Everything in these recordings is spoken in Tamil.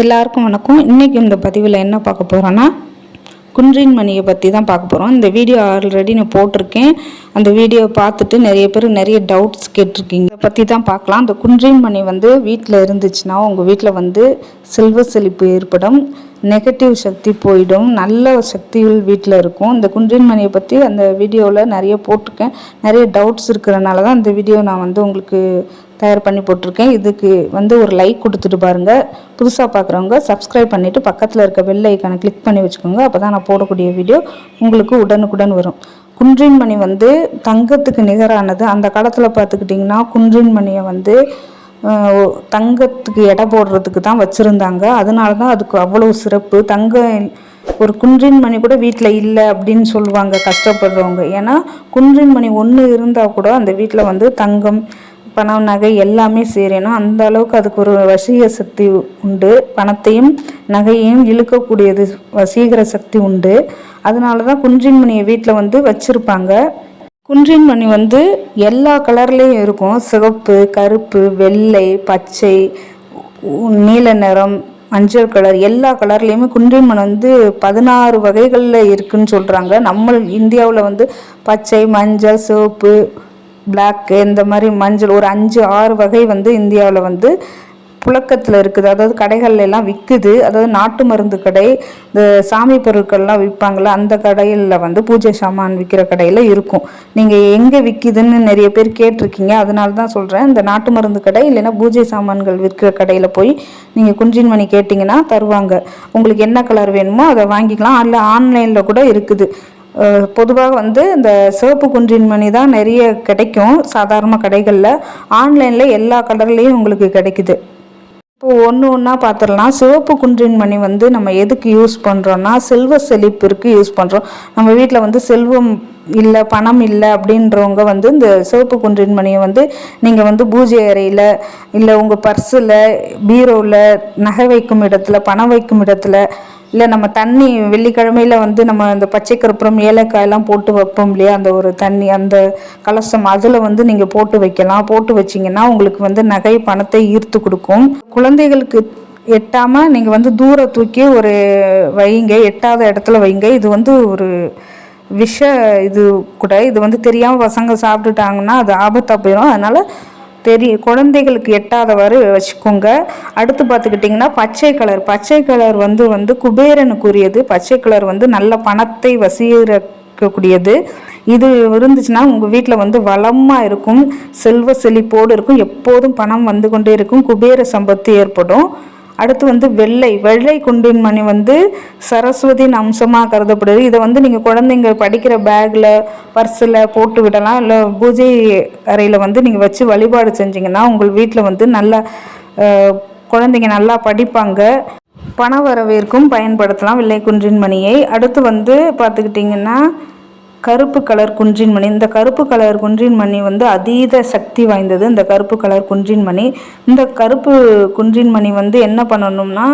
எல்லாருக்கும் வணக்கம். இன்றைக்கி இந்த பதிவில் என்ன பார்க்க போகிறோன்னா குன்றின் மணியை பற்றி தான் பார்க்க போகிறோம் இந்த வீடியோ ஆல்ரெடி நான் போட்டிருக்கேன். அந்த வீடியோ பார்த்துட்டு நிறைய பேர் நிறைய டவுட்ஸ் கேட்டிருக்கீங்க. இதை பற்றி தான் பார்க்கலாம். அந்த குன்றின் மணி வந்து வீட்டில் இருந்துச்சுன்னா உங்கள் வீட்டில் வந்து செல்வ செழிப்பு ஏற்படும். நெகட்டிவ் சக்தி போயிடும். நல்ல சக்திகள் வீட்டில் இருக்கும். இந்த குன்றின் மணியை பற்றி அந்த வீடியோவில் நிறைய போட்டிருக்கேன். நிறைய டவுட்ஸ் இருக்கிறனால தான் இந்த வீடியோ நான் வந்து உங்களுக்கு தயார் பண்ணி போட்டிருக்கேன். இதுக்கு வந்து ஒரு லைக் கொடுத்துட்டு பாருங்கள் புதுசாக பார்க்குறவங்க சப்ஸ்கிரைப் பண்ணிவிட்டு பக்கத்தில் இருக்க பெல் ஐக்கானை கிளிக் பண்ணி வச்சுக்கோங்க. அப்போ தான் நான் போடக்கூடிய வீடியோ உங்களுக்கு உடனுக்குடன் வரும். குன்றின் மணி வந்து தங்கத்துக்கு நிகரானது. அந்த காலத்தில் பார்த்துக்கிட்டிங்கன்னா குன்றின் மணியை வந்து தங்கத்துக்கு எடை போடுறதுக்கு தான் வச்சுருந்தாங்க. அதனால தான் அதுக்கு அவ்வளோ சிறப்பு. தங்க ஒரு குன்றின் மணி கூட வீட்டில் இல்லை அப்படின்னு சொல்லுவாங்க கஷ்டப்படுறவங்க. ஏன்னா குன்றின் மணி ஒன்று இருந்தால் கூட அந்த வீட்டில் வந்து தங்கம் பணம் நகை எல்லாமே சேரணும். அந்த அளவுக்கு அதுக்கு ஒரு வசீக சக்தி உண்டு. பணத்தையும் நகையையும் இழுக்கக்கூடியது வசீகர சக்தி உண்டு. அதனால தான் குன்றின் மணியை வீட்டில் வந்து வச்சுருப்பாங்க. குன்றின் மணி வந்து எல்லா கலர்லேயும் இருக்கும். சிவப்பு கருப்பு வெள்ளை பச்சை நீல நிறம் மஞ்சள் கலர் எல்லா கலர்லேயுமே குன்றின் வந்து பதினாறு வகைகளில் இருக்குதுன்னு சொல்கிறாங்க நம்ம இந்தியாவில் வந்து பச்சை மஞ்சள் சிவப்பு பிளாக்கு இந்த மாதிரி மஞ்சள் ஒரு அஞ்சு ஆறு வகை வந்து இந்தியாவில் வந்து புழக்கத்தில் இருக்குது. அதாவது கடைகள்ல எல்லாம் விற்குது அதாவது நாட்டு மருந்து கடை இந்த சாமி பொருட்கள்லாம் விற்பாங்கள அந்த கடையில் வந்து பூஜை சாமான் விற்கிற கடையில் இருக்கும். நீங்கள் எங்கே விற்கிதுன்னு நிறைய பேர் கேட்டிருக்கீங்க. அதனால தான் சொல்கிறேன் இந்த நாட்டு மருந்து கடை இல்லைன்னா பூஜை சாமான்கள் விற்கிற கடையில் போய் நீங்கள் குஞ்சின் மணி கேட்டிங்கன்னா தருவாங்க. உங்களுக்கு என்ன கலர் வேணுமோ அதை வாங்கிக்கலாம். அதில் ஆன்லைனில் கூட இருக்குது. பொதுவாக வந்து இந்த சிவப்பு குன்றின் மணி தான் நிறைய கிடைக்கும் சாதாரண கடைகளில். ஆன்லைனில் எல்லா கலர்லேயும் உங்களுக்கு கிடைக்குது. இப்போ ஒன்று ஒன்றா பார்த்துடலாம் சிவப்பு குன்றின் மணி வந்து நம்ம எதுக்கு யூஸ் பண்ணுறோன்னா செல்வ செழிப்பிற்கு யூஸ் பண்ணுறோம் நம்ம வீட்டில் வந்து செல்வம் இல்லை பணம் இல்லை அப்படின்றவங்க வந்து இந்த சிவப்பு குன்றின் மணியை வந்து நீங்கள் வந்து பூஜை அறையில் இல்லை உங்கள் பர்ஸில் பீரோவில் நகை வைக்கும் இடத்துல பணம் வைக்கும் இடத்துல இல்லை நம்ம தண்ணி வெள்ளிக்கிழமையில வந்து நம்ம இந்த பச்சை கருப்புறம் ஏலக்காயெல்லாம் போட்டு வைப்போம் இல்லையா? அந்த ஒரு தண்ணி அந்த கலசம் அதில் வந்து நீங்கள் போட்டு வைக்கலாம். போட்டு வச்சிங்கன்னா உங்களுக்கு வந்து நகை பணத்தை ஈர்த்து கொடுக்கும். குழந்தைகளுக்கு எட்டாமல் நீங்கள் வந்து தூர தூக்கி ஒரு வைங்க எட்டாத இடத்துல வைங்க இது வந்து ஒரு விஷ இது கூட. இது வந்து தெரியாமல் பசங்க சாப்பிட்டுட்டாங்கன்னா அது ஆபத்தாக போயிடும் அதனால் தெரிய குழந்தைகளுக்கு எட்டாதவாறு வச்சுக்கோங்க. அடுத்து பார்த்துக்கிட்டிங்கன்னா பச்சை கலர். பச்சை கலர் வந்து வந்து குபேரனுக்குரியது. பச்சை கலர் வந்து நல்ல பணத்தை வசீகரிக்கக்கூடியது. இது இருந்துச்சுன்னா உங்கள் வீட்டில் வந்து வளமாக இருக்கும். செல்வ செழிப்போடு இருக்கும். எப்போதும் பணம் வந்து கொண்டே இருக்கும். குபேர சம்பத்து ஏற்படும். அடுத்து வந்து வெள்ளை வெள்ளை குண்டின் மணி வந்து சரஸ்வதியின் அம்சமாக கருதப்படுது. இதை வந்து நீங்கள் குழந்தைங்க படிக்கிற பேக்கில் பர்ஸில் போட்டு விடலாம். இல்லை பூஜை அறையில் வந்து நீங்கள் வச்சு வழிபாடு செஞ்சீங்கன்னா உங்கள் வீட்டில் வந்து நல்லா குழந்தைங்க நல்லா படிப்பாங்க. பண வரவேற்கும் பயன்படுத்தலாம் வெள்ளை குன்றின் மணியை அடுத்து வந்து பார்த்துக்கிட்டிங்கன்னா கருப்பு கலர் குன்றின் மணி. இந்த கருப்பு கலர் குன்றின் மணி வந்து அதீத சக்தி வாய்ந்தது. இந்த கருப்பு கலர் குன்றின் மணி. இந்த கருப்பு குன்றின் மணி வந்து என்ன பண்ணணும்னா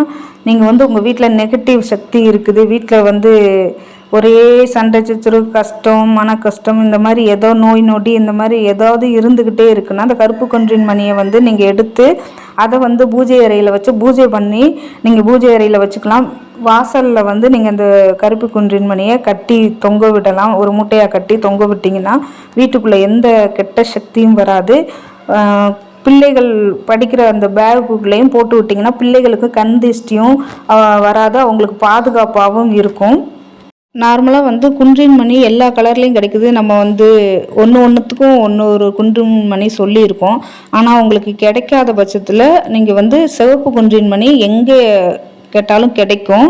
நீங்கள் வந்து உங்கள் வீட்டில் நெகட்டிவ் சக்தி இருக்குது. வீட்டில் வந்து ஒரே சண்டை சச்சரவு கஷ்டம் மன கஷ்டம் இந்த மாதிரி ஏதோ நோய் நொடி இந்த மாதிரி ஏதாவது இருந்துக்கிட்டே இருக்குன்னா அந்த கருப்பு குன்றின் மணியை வந்து நீங்கள் எடுத்து அதை வந்து பூஜை அறையில் வச்சு பூஜை பண்ணி நீங்கள் பூஜை அறையில் வச்சுக்கலாம். வாசலில் வந்து நீங்கள் அந்த கருப்பு குன்றின் மணியை கட்டி தொங்க விடலாம். ஒரு மூட்டையாக கட்டி தொங்க விட்டிங்கன்னா வீட்டுக்குள்ளே எந்த கெட்ட சக்தியும் வராது. பிள்ளைகள் படிக்கிற அந்த பேகுக்குள்ளேயும் போட்டு விட்டிங்கன்னா பிள்ளைகளுக்கு கண் திஷ்டியும் வராது. அவங்களுக்கு பாதுகாப்பாகவும் இருக்கும். நார்மலாக வந்து குன்றின் மணி எல்லா கலர்லேயும் கிடைக்குது. நம்ம வந்து ஒன்று ஒன்றுத்துக்கும் ஒன்று ஒரு குன்றின் மணி சொல்லியிருக்கோம். ஆனால் உங்களுக்கு கிடைக்காத பட்சத்தில் நீங்கள் வந்து சிவப்பு குன்றின் மணி எங்கே கேட்டாலும் கிடைக்கும்.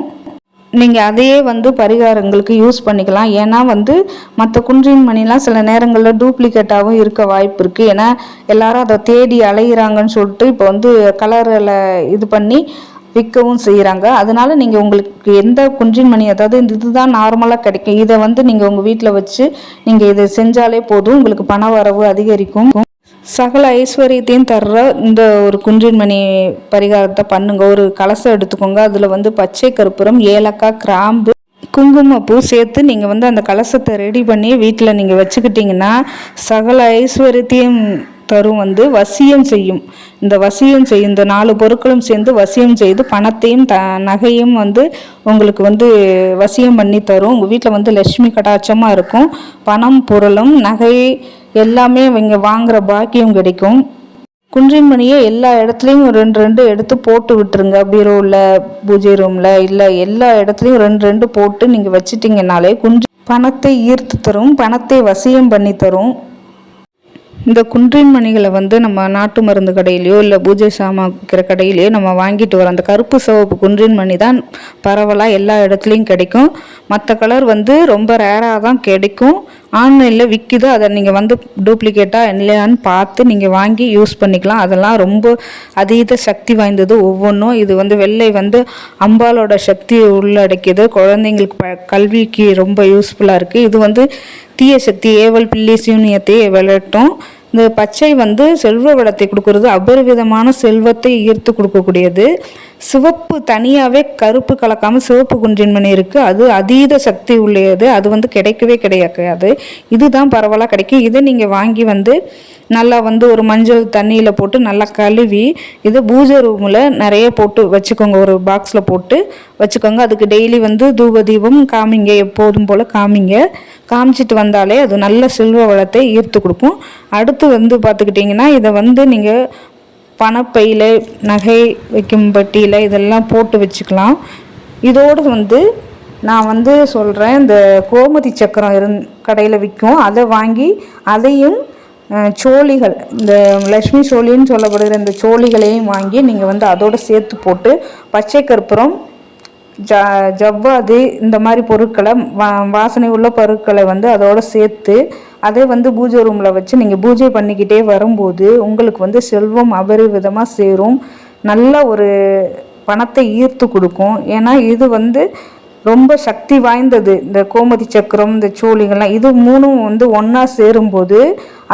நீங்கள் அதையே வந்து பரிகாரங்களுக்கு யூஸ் பண்ணிக்கலாம். ஏன்னா வந்து மற்ற குன்றின் மணிலாம் சில நேரங்களில் டூப்ளிகேட்டாகவும் இருக்க வாய்ப்பு இருக்குது ஏன்னா எல்லாரும் அதை தேடி அலையிறாங்கன்னு சொல்லிட்டு இப்போ வந்து கலரில் இது பண்ணி விற்கவும் செய்கிறாங்க அதனால நீங்கள் உங்களுக்கு எந்த குன்றின் மணி அதாவது இந்த இதுதான் நார்மலாக கிடைக்கும். இதை வந்து நீங்கள் உங்கள் வீட்டில் வச்சு நீங்கள் இதை செஞ்சாலே போதும். உங்களுக்கு பண வரவு அதிகரிக்கும். சகல ஐஸ்வர்யத்தையும் தர்ற இந்த ஒரு குன்றின்மணி பரிகாரத்தை பண்ணுங்க. ஒரு கலசம் எடுத்துக்கோங்க. அதில் வந்து பச்சை கருப்பூரம் ஏலக்காய் கிராம்பு குங்குமப்பூ சேர்த்து நீங்கள் வந்து அந்த கலசத்தை ரெடி பண்ணி வீட்டில் நீங்கள் வச்சுக்கிட்டிங்கன்னா சகல ஐஸ்வர்யத்தையும் தரும் வந்து வசியம் செய்யும். இந்த வசியம் செய்யும் இந்த நாலு பொருட்களும் சேர்ந்து வசியம் செய்து பணத்தையும் த நகையும் வந்து உங்களுக்கு வந்து வசியம் பண்ணி தரும். உங்கள் வீட்டில் வந்து லட்சுமி கடாட்சமாக இருக்கும். பணம் பொருளும் நகை எல்லாமே இங்கே வாங்குகிற பாக்கியம் கிடைக்கும். குன்றின்மணியை எல்லா இடத்துலையும் ரெண்டு ரெண்டு எடுத்து போட்டு விட்டுருங்க. பீரோவில் பூஜை ரூமில் இல்லை எல்லா இடத்துலையும் ரெண்டு ரெண்டு போட்டு நீங்கள் வச்சிட்டிங்கனாலே குன்றி பணத்தை ஈர்த்து தரும். பணத்தை வசியம் பண்ணி தரும். இந்த குன்றின் மணிகளை வந்து நம்ம நாட்டு மருந்து கடையிலையோ இல்லை பூஜை சாமான் விற்கிற கடையிலையோ நம்ம வாங்கிட்டு வரோம். அந்த கருப்பு சிவப்பு குன்றின் மணி தான் பரவலாக எல்லா இடத்துலையும் கிடைக்கும். மற்ற கலர் வந்து ரொம்ப ரேராக தான் கிடைக்கும். ஆன்லைனில் விற்கிது அதை நீங்கள் வந்து டூப்ளிகேட்டாக இல்லையான்னு பார்த்து நீங்கள் வாங்கி யூஸ் பண்ணிக்கலாம். அதெல்லாம் ரொம்ப அதீத சக்தி வாய்ந்தது ஒவ்வொன்றும். இது வந்து வெள்ளை வந்து அம்பாலோட சக்தியை உள்ளடக்கியது. குழந்தைங்களுக்கு ப கல்விக்கு ரொம்ப யூஸ்ஃபுல்லாக இருக்குது இது வந்து தீய சக்தி ஏவல் பில்லி சூனியத்தை விளட்டும் இந்த பச்சை வந்து செல்வ வளத்தை கொடுக்கறது அபரிவிதமான செல்வத்தை ஈர்த்து கொடுக்கக்கூடியது. சிவப்பு தனியாகவே கருப்பு கலக்காமல் சிவப்பு குன்றின்மணி இருக்குது அது அதீத சக்தி உள்ளது. அது வந்து கிடைக்கவே கிடையாது. இதுதான் பரவலாக கிடைக்கும் இதை நீங்கள் வாங்கி வந்து நல்லா வந்து ஒரு மஞ்சள் தண்ணியில் போட்டு நல்லா கழுவி இதை பூஜை ரூமில் நிறைய போட்டு வச்சுக்கோங்க. ஒரு பாக்ஸில் போட்டு வச்சுக்கோங்க. அதுக்கு டெய்லி வந்து தூப தீபம் காமிங்க. எப்போதும் போல் காமிங்க. காமிச்சிட்டு வந்தாலே அது நல்ல செல்வ வளத்தை ஈர்த்து கொடுக்கும். அடுத்து வந்து பார்த்துக்கிட்டிங்கன்னா இதை வந்து நீங்கள் பணப்பையில் நகை வைக்கும் பட்டியில் இதெல்லாம் போட்டு வச்சுக்கலாம். இதோடு வந்து நான் வந்து சொல்கிறேன் இந்த கோமதி சக்கரம் இருந் கடையில் விற்கும் அதை வாங்கி அதையும் சோழிகள் இந்த லக்ஷ்மி சோழின்னு சொல்லப்படுகிற இந்த சோழிகளையும் வாங்கி நீங்கள் வந்து அதோடு சேர்த்து போட்டு பச்சை கற்பூரம் ஜ ஜவ்வாது இந்த மாதிரி பொருட்களை வா வாசனை உள்ள பொருட்களை வந்து அதோடு சேர்த்து அதை வந்து பூஜை ரூமில் வச்சு நீங்கள் பூஜை பண்ணிக்கிட்டே வரும்போது உங்களுக்கு வந்து செல்வம் அபரிவிதமாக சேரும். நல்ல ஒரு பணத்தை ஈர்த்து கொடுக்கும். ஏன்னா இது வந்து ரொம்ப சக்தி வாய்ந்தது. இந்த கோமதி சக்கரம் இந்த சோழிகள்லாம் இது மூணும் வந்து ஒன்றா சேரும்போது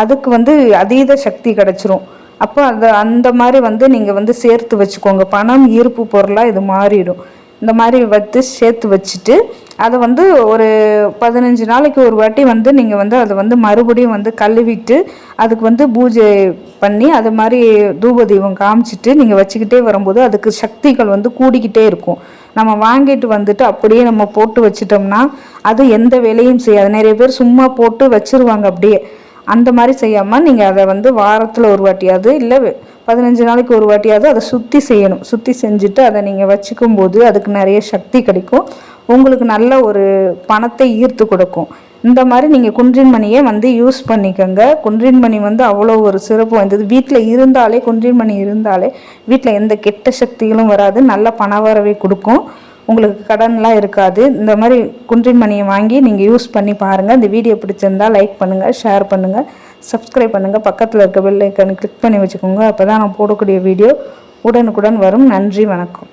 அதுக்கு வந்து அதீத சக்தி கிடச்சிரும். அப்போ அதை அந்த மாதிரி வந்து நீங்கள் வந்து சேர்த்து வச்சுக்கோங்க. பணம் ஈர்ப்பு பொருளாக இது மாறிடும். இந்த மாதிரி வச்சு சேர்த்து வச்சுட்டு அதை வந்து ஒரு பதினஞ்சு நாளைக்கு ஒரு வாட்டி வந்து நீங்கள் வந்து அதை வந்து மறுபடியும் வந்து கழுவிட்டு அதுக்கு வந்து பூஜை பண்ணி அது மாதிரி தூப தீபம் காமிச்சிட்டு நீங்கள் வச்சுக்கிட்டே வரும்போது அதுக்கு சக்திகள் வந்து கூடிக்கிட்டே இருக்கும். நம்ம வாங்கிட்டு வந்துட்டு அப்படியே நம்ம போட்டு வச்சிட்டோம்னா அது எந்த வேலையும் செய்யாது. நிறைய பேர் சும்மா போட்டு வச்சிருவாங்க அப்படியே. அந்த மாதிரி செய்யாமல் நீங்கள் அதை வந்து வாரத்தில் ஒரு வாட்டியாவது இல்லை பதினஞ்சு நாளைக்கு ஒரு வாட்டியாவது அதை சுற்றி செய்யணும். சுற்றி செஞ்சுட்டு அதை நீங்கள் வச்சுக்கும் போது அதுக்கு நிறைய சக்தி கிடைக்கும். உங்களுக்கு நல்ல ஒரு பணத்தை ஈர்த்து கொடுக்கும். இந்த மாதிரி நீங்கள் குன்றின் மணியை வந்து யூஸ் பண்ணிக்கோங்க. குன்றின் மணி வந்து அவ்வளோ ஒரு சிறப்பு வாய்ந்தது. வீட்டில் இருந்தாலே குன்றின் மணி இருந்தாலே வீட்டில் எந்த கெட்ட சக்திகளும் வராது. நல்ல பண வரவை கொடுக்கும். உங்களுக்கு கடன்லாம் இருக்காது. இந்த மாதிரி குன்றின் மணியை வாங்கி நீங்கள் யூஸ் பண்ணி பாருங்கள் இந்த வீடியோ பிடிச்சிருந்தா லைக் பண்ணுங்கள் ஷேர் பண்ணுங்கள் சப்ஸ்கிரைப் பண்ணுங்கள் பக்கத்தில் இருக்க பெல் ஐக்கனை கிளிக் பண்ணி வச்சுக்கோங்க. அப்போ தான் நான் போடக்கூடிய வீடியோ உடனுக்குடன் வரும். நன்றி வணக்கம்.